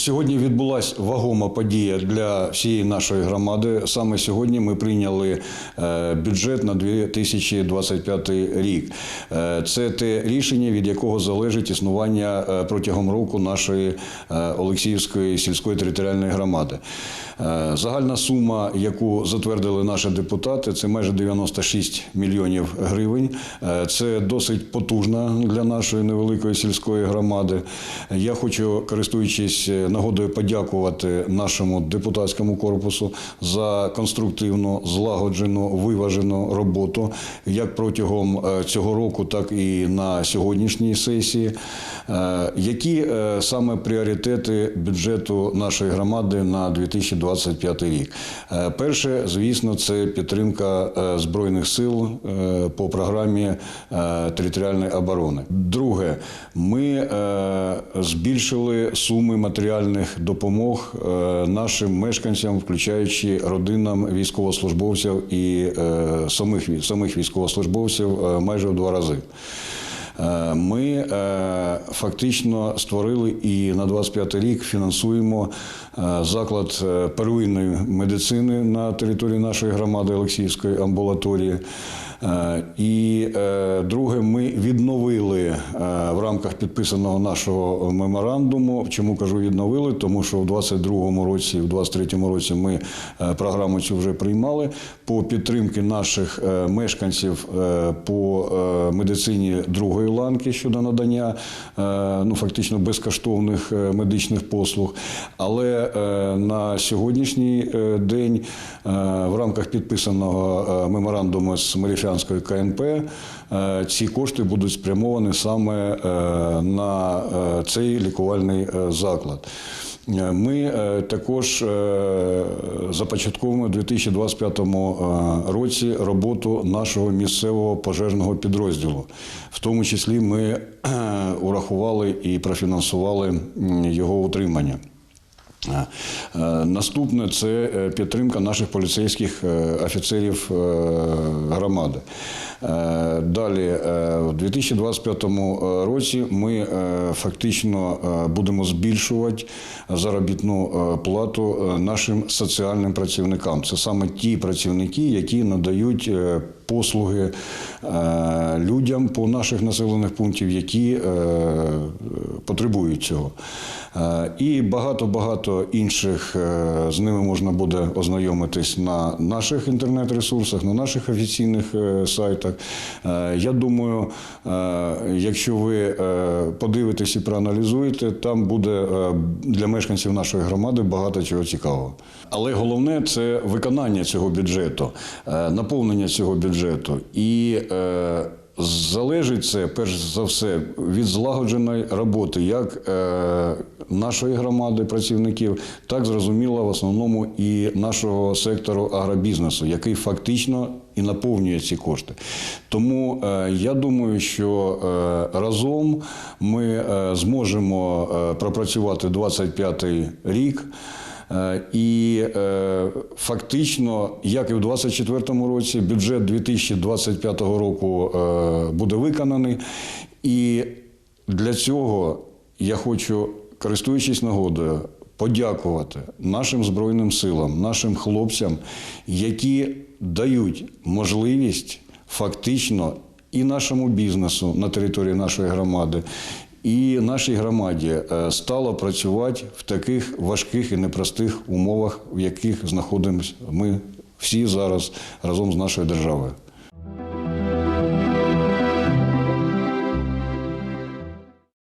Сьогодні відбулася вагома подія для всієї нашої громади. Саме сьогодні ми прийняли е, бюджет на 2025 рік. Е, Це те рішення, від якого залежить існування е, протягом року нашої Олексіївської сільської територіальної громади. Загальна сума, яку затвердили наші депутати, це майже 96 мільйонів гривень. Це досить потужна для нашої невеликої сільської громади. Я хочу, користуючись нагодою, подякувати нашому депутатському корпусу за конструктивну, злагоджену, виважену роботу як протягом е, цього року, так і на сьогоднішній сесії. Е, Які е, саме пріоритети бюджету нашої громади на 2025 рік? Перше, звісно, це підтримка збройних сил по програмі територіальної оборони. Друге, ми збільшили суми матеріальних допомог е, нашим мешканцям, включаючи родинам військовослужбовців і е, самих самих військовослужбовців е, майже в два рази. Ми фактично створили і на 25 рік фінансуємо заклад первинної медицини на території нашої громади Олексіївської амбулаторії. Е, І е, друге, ми відновили е, в рамках підписаного нашого меморандуму. Чому кажу відновили? Тому що в 22-му році, в 23-му році ми програму цю вже приймали по підтримки наших мешканців по медицині другої ланки щодо надання ну фактично безкоштовних медичних послуг. Але на сьогоднішній день в рамках підписаного меморандуму з Маріфянською КНП е, ці кошти будуть спрямовані саме е, на е, цей лікувальний заклад. Ми також започатковуємо у 2025 е, році роботу нашого місцевого пожежного підрозділу. В тому числі ми урахували і профінансували його утримання. Е, Наступне це е, підтримка наших поліцейських е, офіцерів громади. Далі, в 2025 році ми фактично будемо збільшувати заробітну плату нашим соціальним працівникам. Це саме ті працівники, які надають послуги е, людям по наших населених пунктів, які е, потребують цього. Е, І багато-багато інших з ними можна буде ознайомитись на наших інтернет-ресурсах, на наших офіційних сайтах. Я думаю, якщо ви подивитесь і проаналізуєте, там буде для мешканців нашої громади багато чого цікавого. Але головне це виконання цього бюджету, наповнення цього бюджету. І е, Залежить це перш за все від злагодженої роботи як е, нашої громади працівників, так зрозуміло в основному і нашого сектору агробізнесу, який фактично і наповнює ці кошти. Тому е, я думаю, що е, разом ми е, зможемо е, пропрацювати 25-й рік. Е, І е, фактично, як і в 2024 році, бюджет 2025 року е, буде виконаний. І для цього я хочу, користуючись нагодою, подякувати нашим Збройним силам, нашим хлопцям, які дають можливість фактично і нашому бізнесу на території нашої громади, і нашій громаді е, стало працювати в таких важких і непростих умовах, в яких знаходимося ми всі зараз разом з нашою державою.